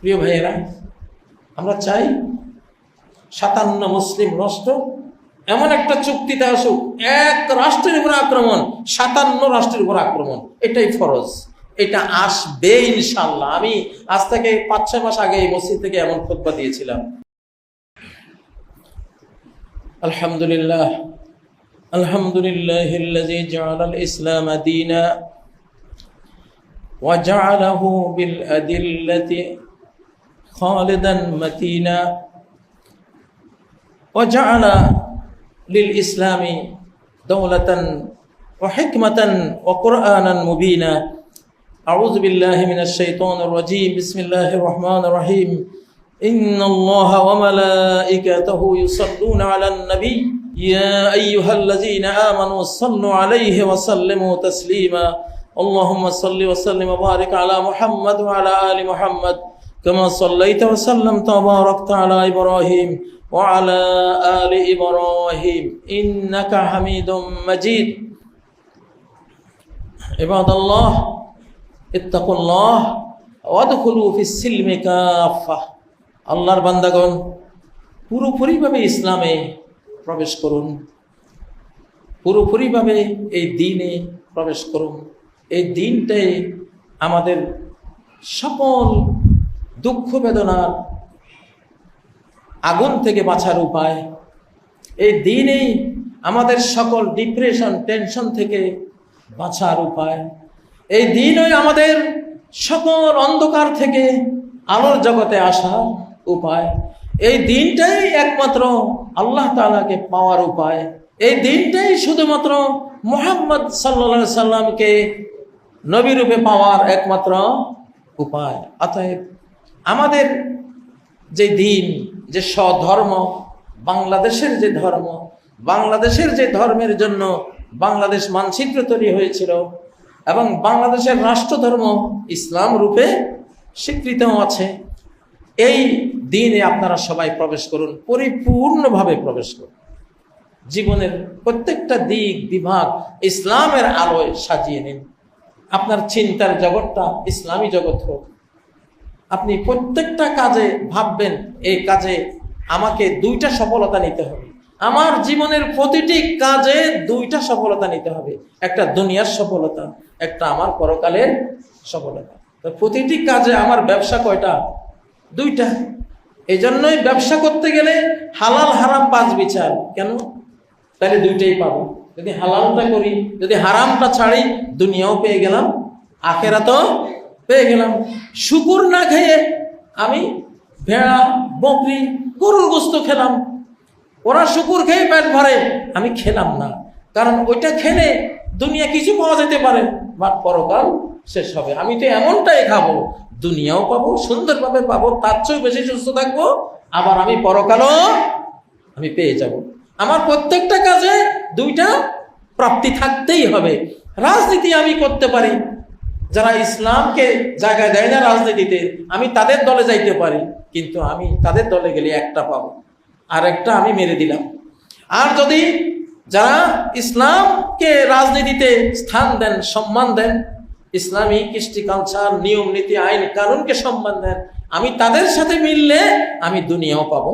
প্রিয় ভাইয়েরা আমরা চাই সাতান্ন মুসলিম রাষ্ট্র এমন একটা চুক্তিতে আসুক এক রাষ্ট্রের উপর আক্রমণ সাতান্ন রাষ্ট্রের উপর আক্রমণ এটাই ফরজ এটা আসবে ইনশাল্লাহ আমি আজ থেকে পাঁচ ছয় মাস আগে এই মসজিদ থেকে এমন খোদবা দিয়েছিলাম আলহামদুলিল্লাহ আলহামদুলিল্লাহ الذي جعل الإسلام دينا وجعله بالأدلة خالدا متينا. وجعل للإسلام دولة وحكمة وقرآنا مبينا. أعوذ بالله من الشيطان الرجيم. بسم الله الرحمن الرحيم. إن الله وملائكته يصلون على النبي. يا أيها الذين آمنوا صلوا عليه وسلموا تسليما. اللهم صل وسلم وبارك على محمد وعلى آل محمد. كما صليت وسلمت وباركت على إبراهيم وعلى آل إبراهيم إنك حميد مجيد عباد الله اتقوا الله وادخلوا في السلم كافة আল্লাহর বান্দাগণ পুরোপুরিভাবে ইসলামে প্রবেশ করুন পুরোপুরিভাবে এই দিনে প্রবেশ করুন এই দিনটাই আমাদের সকল দুঃখ বেদনার আগুন থেকে বাঁচার উপায়। এই দিনেই আমাদের সকল ডিপ্রেশন টেনশন থেকে বাঁচার উপায়। এই দিনই আমাদের সকল অন্ধকার থেকে আলোর জগতে আসার উপায়। এই দিনটাই একমাত্র আল্লাহ তাআলাকে পাওয়ার উপায়। এই দিনটাই শুধুমাত্র মোহাম্মদ সাল্লা সাল্লামকে নবীরূপে পাওয়ার একমাত্র উপায়। অতএব আমাদের যে দিন, যে স্বধর্ম, বাংলাদেশের যে ধর্ম, বাংলাদেশের যে ধর্মের জন্য বাংলাদেশ মানচিত্র তৈরি হয়েছিল এবং বাংলাদেশের রাষ্ট্রধর্ম ইসলাম রূপে স্বীকৃতও আছে, এই দিনে আপনারা সবাই প্রবেশ করুন, পরিপূর্ণভাবে প্রবেশ করুন। জীবনের প্রত্যেকটা দিক, বিভাগ ইসলামের আলোয় সাজিয়ে নিন। আপনার চিন্তার জগৎটা ইসলামী জগৎ হোক আপনি প্রত্যেকটা কাজে ভাববেন, এই কাজে আমাকে দুইটা সফলতা নিতে হবে। আমার জীবনের প্রতিটি কাজে দুইটা সফলতা নিতে হবে। একটা দুনিয়ার সফলতা, একটা আমার পরকালের সফলতা। তো প্রতিটি কাজে আমার ব্যবসা কয়টা? দুইটা। এই জন্যই ব্যবসা করতে গেলে হালাল হারাম পাঁচ বিচার। কেন? তাহলে দুইটাই পাবো। যদি হালালটা করি, যদি হারামটা ছাড়ি, দুনিয়াও পেয়ে গেলাম আখেরা তো পেয়ে গেলাম। শুকুর না খেয়ে আমি ভেড়া, বকরি, গরুর গোস্ত খেলাম। ওরা শুকুর খেয়ে পেট ভরে, আমি খেলাম না। কারণ ওইটা খেলে দুনিয়া কিছু পাওয়া যেতে পারে বা পরকাল শেষ হবে। আমি তো এমনটাই খাব, দুনিয়াও পাবো, সুন্দরভাবে পাবো, তার চেয়েও বেশি সুস্থ থাকব, আবার আমি পরকালও আমি পেয়ে যাব। আমার প্রত্যেকটা কাজে দুইটা প্রাপ্তি থাকতেই হবে। রাজনীতি আমি করতে পারি যারা ইসলামকে জায়গায় দেয় না রাজনীতিতে, আমি তাদের দলে যাইতে পারি, কিন্তু আমি তাদের দলে গেলে একটা পাবো। আর একটা আমি মেরে দিলাম। আর যদি যারা ইসলামকে রাজনীতিতে স্থান দেন, সম্মান দেন, ইসলামী কৃষ্টি কালচার নিয়ম, নীতি, আইন, কানুনকে সম্মান দেন, আমি তাদের সাথে মিললে আমি দুনিয়াও পাবো,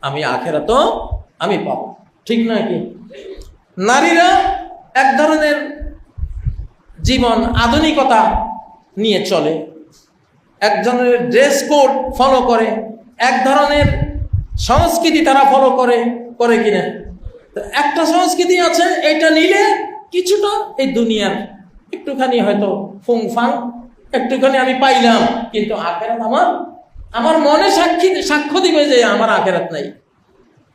আমি আখেরাতও আমি পাবো। ঠিক নয় কি? নারীরা এক ধরনের জীবন আধুনিকতা নিয়ে চলে। একজনের ড্রেস কোড ফলো করে, এক ধরনের সংস্কৃতি তারা ফলো করে করে কিনা। তো একটা সংস্কৃতি আছে, এটা নিলে কিছুটা এই দুনিয়ার একটুখানি হয়তো ফুং ফাং একটুখানি আমি পাইলাম, কিন্তু আখেরাত আমার আমার মনে সাক্ষী সাক্ষ্য দিবে যে আমার আখেরাত নাই।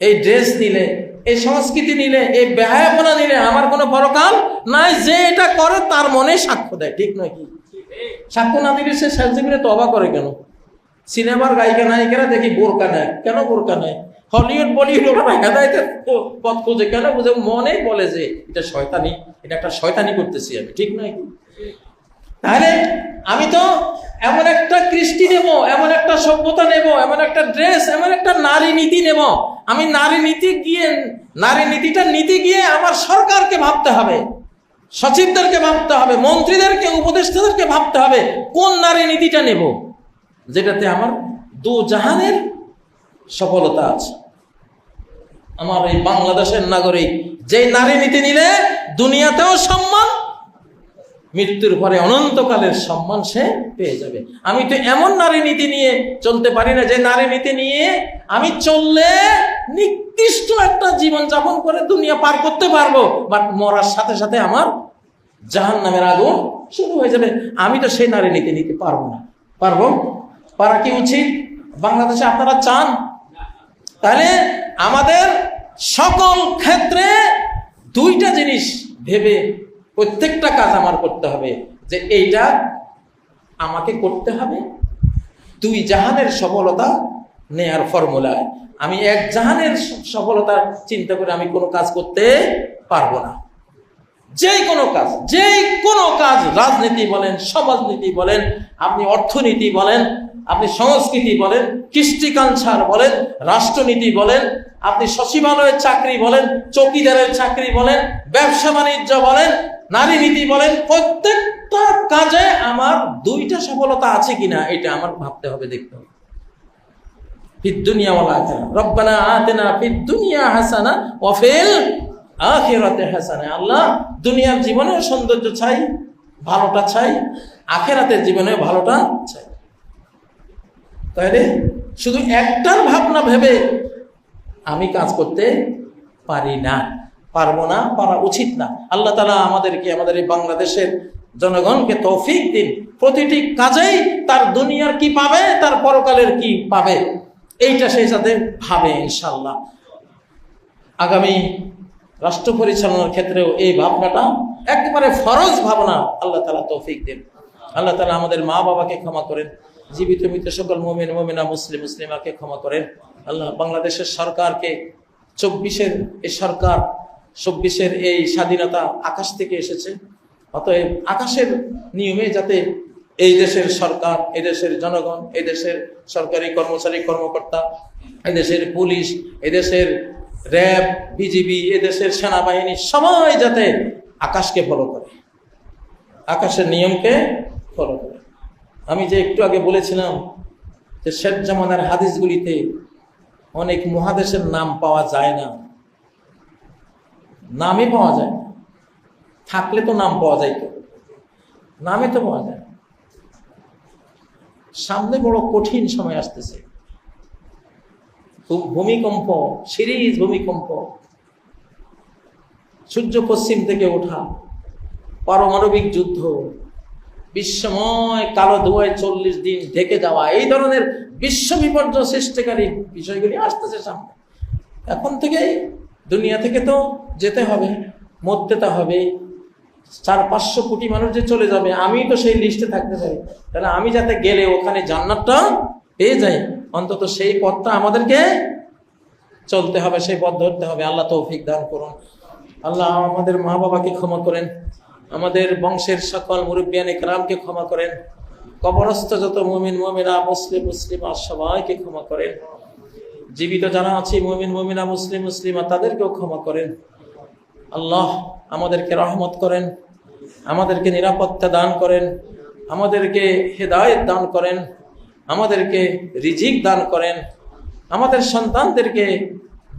এই ড্রেস নিলে এই সংস্কৃতি নিলে, এই ব্যয়াপনা নিলে আমার কোনো পরকাল নাই, যে এটা করে তার মনে সাক্ষ্য দেয়, ঠিক নয় কি? সাক্ষ্য না দিলে সে শেষ জীবনে তবা করে কেন? সিনেমার গায়িকা নায়িকারা দেখি বোরকা নেয়। কেন বোরকা নেয়? হলিউড, বলিউড পথ খোঁজে। কেন বুঝে? মনে বলে যে, এটা শয়তানি, এটা একটা শয়তানি করতেছি আমি, ঠিক নয় কি? তাহলে আমি তো এমন একটা কৃষ্টি নেব, এমন একটা সভ্যতা নেব, এমন একটা ড্রেস এমন একটা নারী নীতি নেব। আমি নারী নীতি গিয়ে, নারী নীতিটা নীতি গিয়ে আমার সরকারকে ভাবতে হবে, সচিবদেরকে ভাবতে হবে, মন্ত্রীদেরকে, উপদেষ্টাদেরকে ভাবতে হবে, কোন নারী নীতিটা নেব, যেটাতে আমার দু জাহানের সফলতা আছে। আমার এই বাংলাদেশের নাগরিক যে নারী নীতি নিলে দুনিয়াতেও সম্মান মৃত্যুর পরে অনন্তকালের সম্মান সে পেয়ে যাবে। আমি তো এমন নারী নীতি নিয়ে চলতে পারি না, যে নারী নীতি নিয়ে আমি চললে নির্দিষ্ট একটা জীবন যাপন করে দুনিয়া পার করতে পারব বাট মরার সাথে সাথে আমার জাহান নামের আগুন শুরু হয়ে যাবে। আমি তো সেই নারী নীতি নিতে পারব না। পারব? পারা কি উচিত? বাংলাদেশে আপনারা চান? তাহলে আমাদের সকল ক্ষেত্রে দুইটা জিনিস ভেবে প্রত্যেকটা কাজ আমার করতে হবে যে এইটা আমাকে করতে হবে। দুই জাহানের সফলতা নেয়ার ফর্মুলায় আমি এক জাহানের সফলতা চিন্তা করে আমি কোনো কাজ করতে পারব না। যে কোনো কাজ যে কোনো কাজ রাজনীতি বলেন, সমাজনীতি বলেন, আপনি অর্থনীতি বলেন, আপনি সংস্কৃতি বলেন, কৃষ্টি কালচার বলেন, রাষ্ট্রনীতি বলেন, আপনি সচিবালয়ের চাকরি বলেন, চৌকিদারের চাকরি বলেন, ব্যবসা বাণিজ্য বলেন নারী নীতি বলেন, প্রত্যেকটা কাজে আমার দুইটা সফলতা আছে কিনা, এটা আমার ভাবতে হবে, দেখতে হবে। দুনিয়া হাসানা হাসানা। আল্লাহ দুনিয়ার সৌন্দর্য ভালোটা ভালোটা শুধু একটার ভাবনা ভেবে আমি কাজ করতে পারি না। পারব না, পারা উচিত না। আল্লাহ তালা আমাদেরকে, আমাদের এই বাংলাদেশের জনগণকে তৌফিক দিন। প্রতিটি কাজেই তার দুনিয়ার কি পাবে, তার পরকালের কি পাবে, এইটা সেই সাথে ভাবে ইনশাল্লাহ আগামী রাষ্ট্র পরিচালনার ক্ষেত্রেও এই ভাবনাটা একেবারে ফরজ ভাবনা আল্লাহ তালা তৌফিক দেন। আল্লাহ তালা আমাদের মা বাবাকে ক্ষমা করেন, জীবিত মৃত সকল মোমেন, মোমেনা, মুসলিম, মুসলিমাকে ক্ষমা করেন। আল্লাহ বাংলাদেশের সরকারকে, চব্বিশের এই সরকার চব্বিশের এই স্বাধীনতা আকাশ থেকে এসেছে। অতএব আকাশের নিয়মে যাতে এই দেশের সরকার, এই দেশের জনগণ, এই দেশের সরকারি কর্মচারী, কর্মকর্তা, এই দেশের পুলিশ, এই দেশের র্যাব, বিজিবি এদেশের সেনাবাহিনী সবাই যাতে আকাশকে ফলো করে। আকাশের নিয়মকে ফলো করে। আমি যে একটু আগে বলেছিলাম যে শেখ জামানের হাদিসগুলিতে অনেক মহাদেশের নাম পাওয়া যায় না। নামে পাওয়া যায়। থাকলে তো নাম পাওয়া যায় তো নামে তো পাওয়া যায়। সামনে বড় কঠিন সময় আসতেছে। ভূমিকম্প, সিরিজ ভূমিকম্প। সূর্য পশ্চিম থেকে ওঠা, পারমাণবিক যুদ্ধ, বিশ্বময় কালো ধোয়ায় চল্লিশ দিন ঢেকে যাওয়া, এই ধরনের বিশ্ব বিপর্যয় সৃষ্টিকারী বিষয়গুলি আসতেছে সামনে। এখন থেকে দুনিয়া থেকে তো যেতে হবে, মরতে তো হবে। চার পাঁচশো কোটি মানুষ যে চলে যাবে, আমি তো সেই লিস্টে থাকতে পারি তাহলে আমি যাতে গেলে ওখানে জান্নাতটা পেয়ে যাই, অন্তত সেই পথটা আমাদেরকে চলতে হবে, সেই পথ ধরতে হবে। আল্লাহ তৌফিক দান করুন। আল্লাহ আমাদের মা বাবাকে ক্ষমা করেন। আমাদের বংশের সকল মুরব্বিয়ান একরামকে ক্ষমা করেন। কবরস্থ যত মুমিন, মুমিনা, মুসলিম মুসলিম, আর সবাইকে ক্ষমা করেন। জীবিত যারা আছে, মুমিন, মমিনা, মুসলিম, মুসলিমা, তাদেরকেও ক্ষমা করেন। আল্লাহ আমাদেরকে রহমত করেন, আমাদেরকে নিরাপত্তা দান করেন, আমাদেরকে হেদায়েত দান করেন, আমাদেরকে রিজিক দান করেন, আমাদের সন্তানদেরকে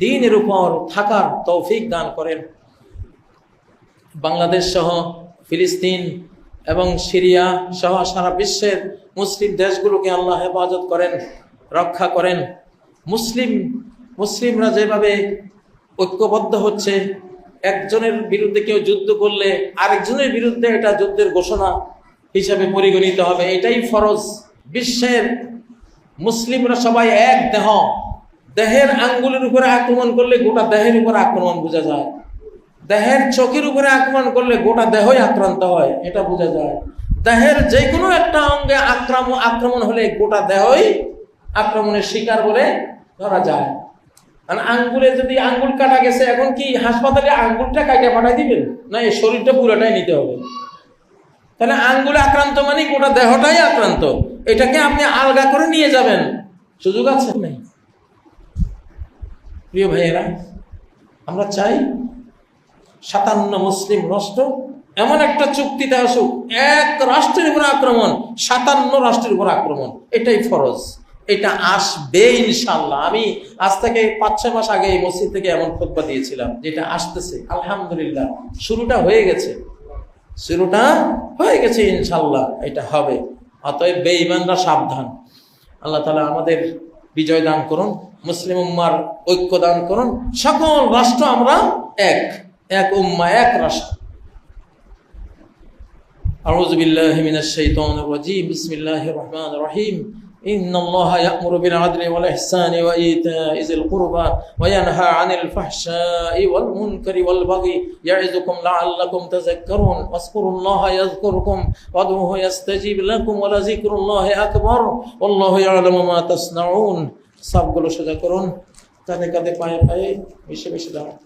দিনের উপর থাকার তৌফিক দান করেন। বাংলাদেশ সহ ফিলিস্তিন এবং সিরিয়া সহ সারা বিশ্বের মুসলিম দেশগুলোকে আল্লাহ হেফাজত করেন, রক্ষা করেন। মুসলিম, মুসলিমরা যেভাবে ঐক্যবদ্ধ হচ্ছে, একজনের বিরুদ্ধে কেউ যুদ্ধ করলে আরেকজনের বিরুদ্ধে এটা যুদ্ধের ঘোষণা হিসাবে পরিগণিত হবে। এটাই ফরজ। বিশ্বের মুসলিমরা সবাই এক দেহ। দেহের আঙ্গুলের উপরে আক্রমণ করলে গোটা দেহের উপরে আক্রমণ বোঝা যায়। দেহের চোখের উপরে আক্রমণ করলে গোটা দেহই আক্রান্ত হয়, এটা বোঝা যায়। দেহের যে কোনো একটা অঙ্গে আক্রমণ আক্রমণ হলে গোটা দেহই আক্রমণের শিকার বলে ধরা যায়। মানে আঙ্গুলে যদি আঙ্গুল কাটা গেছে, এখন কি হাসপাতালে আঙ্গুলটা কাটে পাঠাই দিবেন? না, এই শরীরটা পুরোটাই নিতে হবে। তাহলে আঙ্গুলে আক্রান্ত মানে গোটা দেহটাই আক্রান্ত। এটাকে আপনি আলগা করে নিয়ে যাবেন। সুযোগ আছে? নাই। প্রিয় ভাইয়েরা, আমরা চাই সাতান্ন মুসলিম রাষ্ট্র এমন একটা চুক্তিতে আসুক, এক রাষ্ট্রের উপর আক্রমণ, সাতান্ন রাষ্ট্রের উপর আক্রমণ। এটাই ফরজ। এটা আসবে ইনশাল্লাহ আমি আজ থেকে পাঁচ ছয় মাস আগে এই মসজিদ থেকে এমন খোদবা দিয়েছিলাম যেটা আসতেছে আলহামদুলিল্লাহ শুরুটা হয়ে গেছে শুরুটা হয়ে গেছে ইনশাল্লাহ এটা হবে অতএব বেঈমানরা সাবধান আল্লাহ তালা আমাদের বিজয় দান করুন মুসলিম উম্মার ঐক্য দান করুন সকল রাষ্ট্র আমরা এক এক উম্মা এক রাষ্ট্র أعوذ بالله من الشيطان الرجيم بسم الله الرحمن الرحيم إن الله يأمر بالعدل والإحسان وإيتاء ذي القربى وينهى عن الفحشاء والمنكر والبغي يعظكم لعلكم تذكرون واذكروا الله يذكركم وادعوه يستجيب لكم ولذكر الله أكبر والله يعلم ما تصنعون সবগুলো সোজা করুন কাঁধে কাঁধে পায়ে পায়ে মিশে মিশে দাঁড়ান